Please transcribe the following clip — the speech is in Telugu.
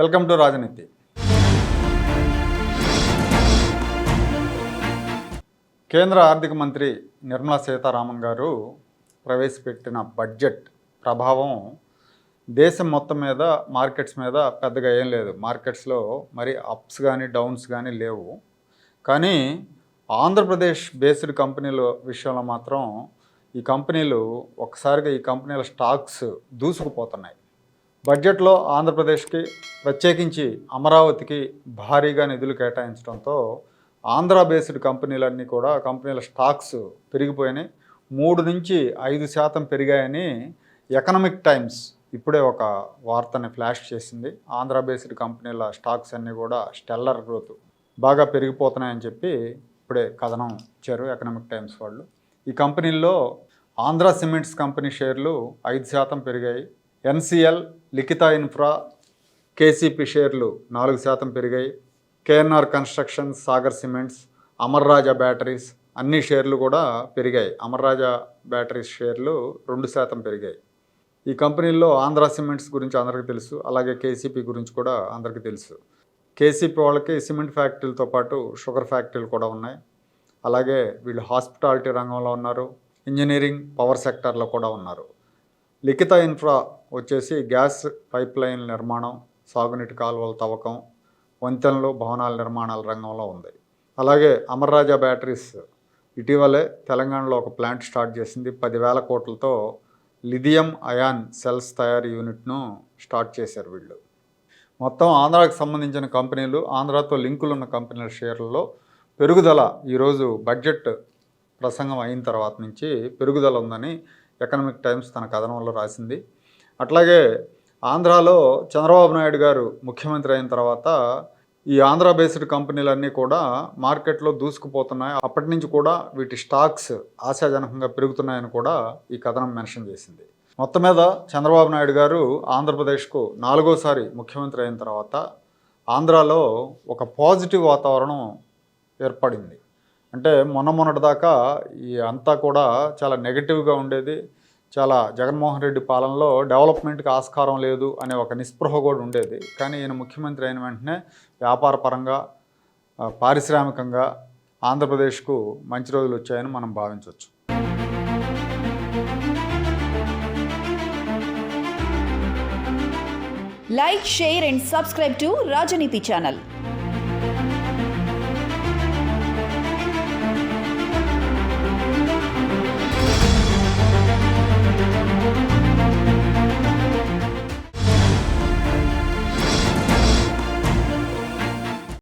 వెల్కమ్ టు రాజనీతి. కేంద్ర ఆర్థిక మంత్రి నిర్మలా సీతారామన్ గారు ప్రవేశపెట్టిన బడ్జెట్ ప్రభావం దేశం మొత్తం మీద మార్కెట్స్ మీద పెద్దగా ఏం లేదు. మార్కెట్స్లో మరి అప్స్ కానీ డౌన్స్ కానీ లేవు. కానీ ఆంధ్రప్రదేశ్ బేస్డ్ కంపెనీల విషయంలో మాత్రం ఈ కంపెనీలు ఒకసారిగా ఈ కంపెనీల స్టాక్స్ దూసుకుపోతున్నాయి. బడ్జెట్లో ఆంధ్రప్రదేశ్కి ప్రత్యేకించి అమరావతికి భారీగా నిధులు కేటాయించడంతో ఆంధ్ర బేస్డ్ కంపెనీలన్నీ కూడా కంపెనీల స్టాక్స్ పెరిగిపోయినాయి. మూడు నుంచి ఐదు శాతం పెరిగాయని ఎకనామిక్ టైమ్స్ ఇప్పుడే ఒక వార్తని ఫ్లాష్ చేసింది. ఆంధ్ర బేస్డ్ కంపెనీల స్టాక్స్ అన్నీ కూడా స్టెల్లర్ గ్రోత్ బాగా పెరిగిపోతున్నాయని చెప్పి ఇప్పుడే కథనం ఇచ్చారు ఎకనామిక్ టైమ్స్ వాళ్ళు. ఈ కంపెనీల్లో ఆంధ్ర సిమెంట్స్ కంపెనీ షేర్లు ఐదు శాతం పెరిగాయి. ఎన్సిఎల్ లిఖిత ఇన్ఫ్రా కేసీపీ షేర్లు నాలుగు శాతం పెరిగాయి. KNR constructions Sagar cements Amararaja batteries అన్ని షేర్లు కూడా పెరిగాయి. అమర్రాజా బ్యాటరీస్ షేర్లు రెండు శాతం పెరిగాయి. ఈ కంపెనీల్లో ఆంధ్ర సిమెంట్స్ గురించి అందరికీ తెలుసు అలాగే కేసీపీ గురించి కూడా అందరికీ తెలుసు. కేసీపీ వాళ్ళకి సిమెంట్ ఫ్యాక్టరీలతో పాటు షుగర్ ఫ్యాక్టరీలు కూడా ఉన్నాయి. అలాగే వీళ్ళు హాస్పిటాలిటీ రంగంలో ఉన్నారు. ఇంజనీరింగ్ పవర్ సెక్టార్లో కూడా ఉన్నారు. లిఖిత ఇన్ఫ్రా వచ్చేసి గ్యాస్ పైప్ లైన్ నిర్మాణం సాగునీటి కాలువల తవ్వకం వంతెనలు భవనాల నిర్మాణాల రంగంలో ఉంది. అలాగే అమర్రాజా బ్యాటరీస్ ఇటీవలే తెలంగాణలో ఒక ప్లాంట్ స్టార్ట్ చేసింది. పదివేల కోట్లతో లిథియం అయాన్ సెల్స్ తయారీ యూనిట్ను స్టార్ట్ చేశారు వీళ్ళు. మొత్తం ఆంధ్రాకు సంబంధించిన కంపెనీలు ఆంధ్రాతో లింకులు ఉన్న కంపెనీల షేర్లలో పెరుగుదల ఈరోజు బడ్జెట్ ప్రసంగం అయిన తర్వాత నుంచి పెరుగుదల ఉందని ఎకనామిక్ టైమ్స్ తన కథనంలో రాసింది. అట్లాగే ఆంధ్రాలో చంద్రబాబు నాయుడు గారు ముఖ్యమంత్రి అయిన తర్వాత ఈ ఆంధ్ర బేస్డ్ కంపెనీలన్నీ కూడా మార్కెట్లో దూసుకుపోతున్నాయి. అప్పటి నుంచి కూడా వీటి స్టాక్స్ ఆశాజనకంగా పెరుగుతున్నాయని కూడా ఈ కథనం మెన్షన్ చేసింది. మొత్తం మీద చంద్రబాబు నాయుడు గారు ఆంధ్రప్రదేశ్కు నాలుగోసారి ముఖ్యమంత్రి అయిన తర్వాత ఆంధ్రాలో ఒక పాజిటివ్ వాతావరణం ఏర్పడింది. అంటే మొన్న మొన్నటిదాకా ఈ అంతా కూడా చాలా నెగటివ్గా ఉండేది. చాలా జగన్మోహన్ రెడ్డి పాలనలో డెవలప్మెంట్కి ఆస్కారం లేదు అనే ఒక నిస్పృహ కూడా ఉండేది. కానీ ఈయన ముఖ్యమంత్రి అయిన వెంటనే వ్యాపార పరంగా పారిశ్రామికంగా ఆంధ్రప్రదేశ్కు మంచి రోజులు వచ్చాయని మనం భావించవచ్చు. Like share and subscribe to Rajaneethi channel